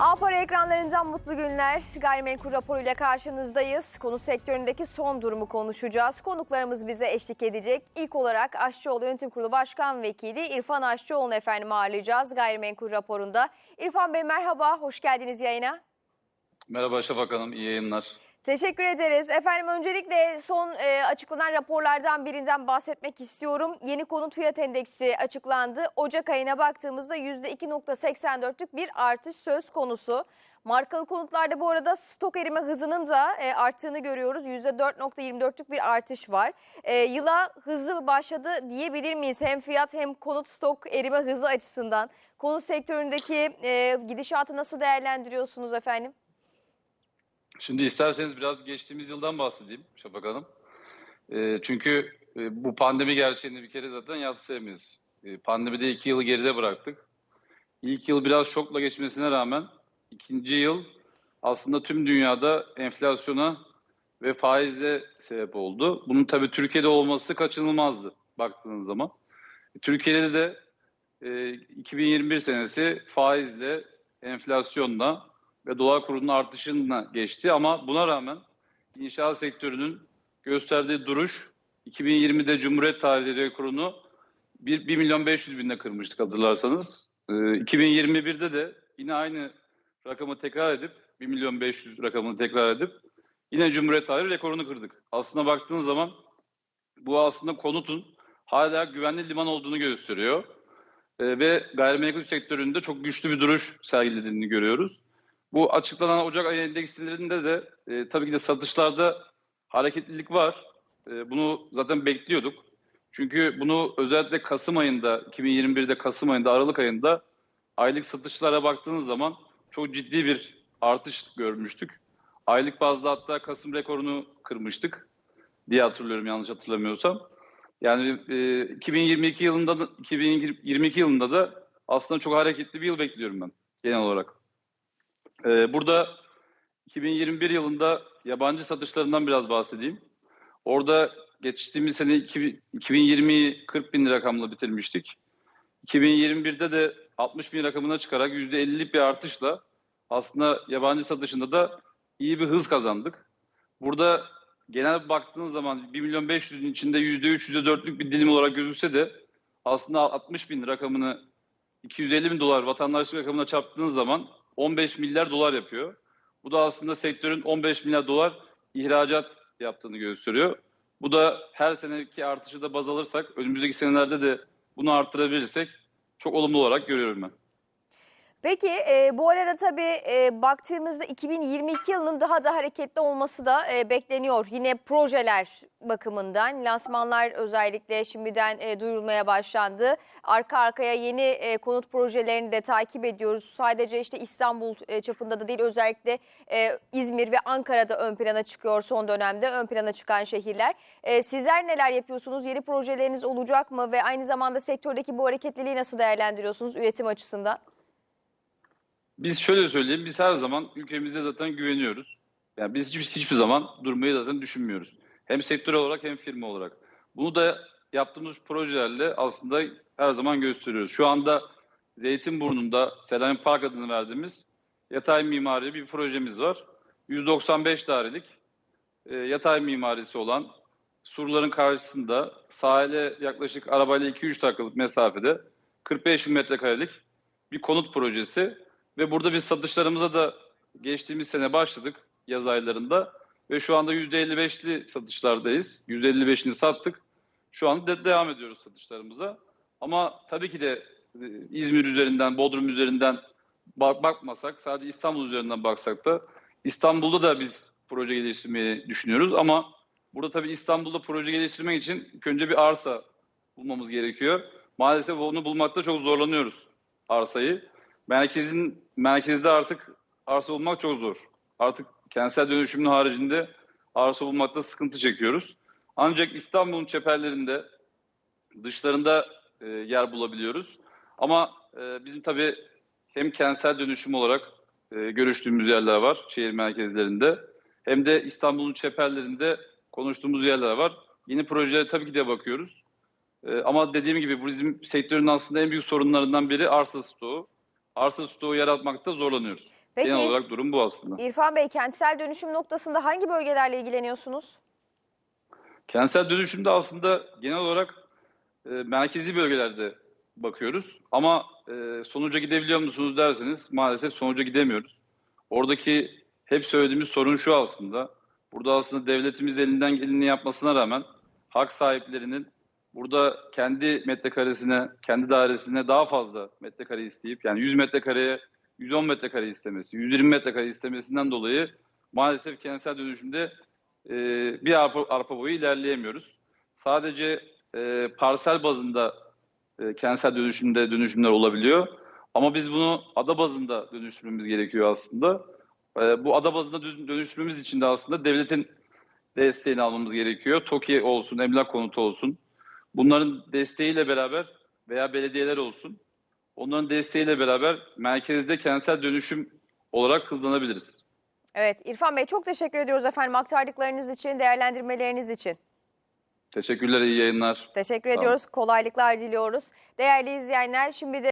Apara ekranlarından mutlu günler. Gayrimenkul raporuyla karşınızdayız. Konut sektöründeki son durumu konuşacağız. Konuklarımız bize eşlik edecek. İlk olarak Aşçıoğlu Yönetim Kurulu Başkan Vekili İrfan Aşçıoğlu'nu efendim ağırlayacağız gayrimenkul raporunda. İrfan Bey merhaba, hoş geldiniz yayına. Merhaba Şafak Hanım, iyi yayınlar. Teşekkür ederiz. Efendim öncelikle son e, açıklanan raporlardan birinden bahsetmek istiyorum. Yeni konut fiyat endeksi açıklandı. Ocak ayına baktığımızda %2.84'lük bir artış söz konusu. Markalı konutlarda bu arada stok erime hızının da e, arttığını görüyoruz. %4.24'lük bir artış var. E, yıla hızlı başladı diyebilir miyiz? Hem fiyat hem konut stok erime hızı açısından. Konut sektöründeki e, gidişatı nasıl değerlendiriyorsunuz efendim? Şimdi isterseniz biraz geçtiğimiz yıldan bahsedeyim Şafak Hanım. Ee, çünkü e, bu pandemi gerçeğini bir kere zaten yatsıyamayız. E, pandemide iki yılı geride bıraktık. İlk yıl biraz şokla geçmesine rağmen ikinci yıl aslında tüm dünyada enflasyona ve faize sebep oldu. Bunun tabii Türkiye'de olması kaçınılmazdı baktığınız zaman. Türkiye'de de e, 2021 senesi faizle, enflasyonla ve dolar kurunun artışıyla geçti. Ama buna rağmen inşaat sektörünün gösterdiği duruş 2020'de Cumhuriyet tarihi rekorunu 1, 1 milyon 500 binde kırmıştık hatırlarsanız. Ee, 2021'de de yine aynı rakamı tekrar edip 1 milyon 500 rakamını tekrar edip yine Cumhuriyet tarihi rekorunu kırdık. Aslında baktığınız zaman bu aslında konutun hala güvenli liman olduğunu gösteriyor. Ee, ve gayrimenkul sektöründe çok güçlü bir duruş sergilediğini görüyoruz. Bu açıklanan Ocak ayı endekslerinde de e, tabii ki de satışlarda hareketlilik var. E, bunu zaten bekliyorduk. Çünkü bunu özellikle Kasım ayında, 2021'de Kasım ayında, Aralık ayında aylık satışlara baktığınız zaman çok ciddi bir artış görmüştük. Aylık bazda hatta Kasım rekorunu kırmıştık diye hatırlıyorum yanlış hatırlamıyorsam. Yani e, 2022 yılında da- 2022 yılında da aslında çok hareketli bir yıl bekliyorum ben genel olarak. Ee, burada 2021 yılında yabancı satışlarından biraz bahsedeyim. Orada geçtiğimiz sene 2000 2020'yi 40 bin rakamla bitirmiştik. 2021'de de 60 bin rakamına çıkarak %50'lik bir artışla aslında yabancı satışında da iyi bir hız kazandık. Burada genel baktığınız zaman 1 milyon 500'ün içinde %3, %4'lük bir dilim olarak gözükse de aslında 60 bin rakamını 250 bin dolar vatandaşlık rakamına çarptığınız zaman 15 milyar dolar yapıyor. Bu da aslında sektörün 15 milyar dolar ihracat yaptığını gösteriyor. Bu da her seneki artışı da baz alırsak, önümüzdeki senelerde de bunu arttırabilirsek çok olumlu olarak görüyorum ben. Peki e, bu arada tabii e, baktığımızda 2022 yılının daha da hareketli olması da e, bekleniyor. Yine projeler bakımından lansmanlar özellikle şimdiden e, duyurulmaya başlandı. Arka arkaya yeni e, konut projelerini de takip ediyoruz. Sadece işte İstanbul e, çapında da değil özellikle e, İzmir ve Ankara'da ön plana çıkıyor son dönemde ön plana çıkan şehirler. E, sizler neler yapıyorsunuz? Yeni projeleriniz olacak mı ve aynı zamanda sektördeki bu hareketliliği nasıl değerlendiriyorsunuz üretim açısından? Biz şöyle söyleyeyim, biz her zaman ülkemizde zaten güveniyoruz. Yani biz hiç, hiçbir zaman durmayı zaten düşünmüyoruz. Hem sektör olarak hem firma olarak. Bunu da yaptığımız projelerle aslında her zaman gösteriyoruz. Şu anda Zeytinburnu'nda Selanik Park adını verdiğimiz yatay mimari bir projemiz var. 195 dairelik e, yatay mimarisi olan surların karşısında sahile yaklaşık arabayla 2-3 dakikalık mesafede 45 bin metrekarelik bir konut projesi ve burada biz satışlarımıza da geçtiğimiz sene başladık yaz aylarında ve şu anda %55'li satışlardayız. %55'ini sattık. Şu anda de devam ediyoruz satışlarımıza. Ama tabii ki de e, İzmir üzerinden, Bodrum üzerinden bak bakmasak, sadece İstanbul üzerinden baksak da İstanbul'da da biz proje geliştirmeyi düşünüyoruz ama burada tabii İstanbul'da proje geliştirmek için önce bir arsa bulmamız gerekiyor. Maalesef onu bulmakta çok zorlanıyoruz arsayı. Merkezin merkezde artık arsa bulmak çok zor. Artık kentsel dönüşümün haricinde arsa bulmakta sıkıntı çekiyoruz. Ancak İstanbul'un çeperlerinde dışlarında e, yer bulabiliyoruz. Ama e, bizim tabii hem kentsel dönüşüm olarak e, görüştüğümüz yerler var şehir merkezlerinde. Hem de İstanbul'un çeperlerinde konuştuğumuz yerler var. Yeni projelere tabii ki de bakıyoruz. E, ama dediğim gibi bu bizim sektörün aslında en büyük sorunlarından biri arsa stoğu. Arsa stoğu yaratmakta zorlanıyoruz. Peki Genel olarak durum bu aslında. İrfan Bey kentsel dönüşüm noktasında hangi bölgelerle ilgileniyorsunuz? Kentsel dönüşümde aslında genel olarak e, merkezi bölgelerde bakıyoruz. Ama e, sonuca gidebiliyor musunuz derseniz maalesef sonuca gidemiyoruz. Oradaki hep söylediğimiz sorun şu aslında. Burada aslında devletimiz elinden geleni yapmasına rağmen hak sahiplerinin burada kendi metrekaresine, kendi dairesine daha fazla metrekare isteyip yani 100 metrekareye 110 metrekare istemesi, 120 metrekare istemesinden dolayı maalesef kentsel dönüşümde e, bir arpa, arpa boyu ilerleyemiyoruz. Sadece e, parsel bazında e, kentsel dönüşümde dönüşümler olabiliyor. Ama biz bunu ada bazında dönüştürmemiz gerekiyor aslında. E, bu ada bazında dö- dönüştürmemiz için de aslında devletin desteğini almamız gerekiyor. TOKİ olsun, emlak konutu olsun. Bunların desteğiyle beraber veya belediyeler olsun. Onların desteğiyle beraber merkezde kentsel dönüşüm olarak hızlanabiliriz. Evet İrfan Bey çok teşekkür ediyoruz efendim aktardıklarınız için, değerlendirmeleriniz için. Teşekkürler, iyi yayınlar. Teşekkür ediyoruz. Kolaylıklar diliyoruz. Değerli izleyenler şimdi de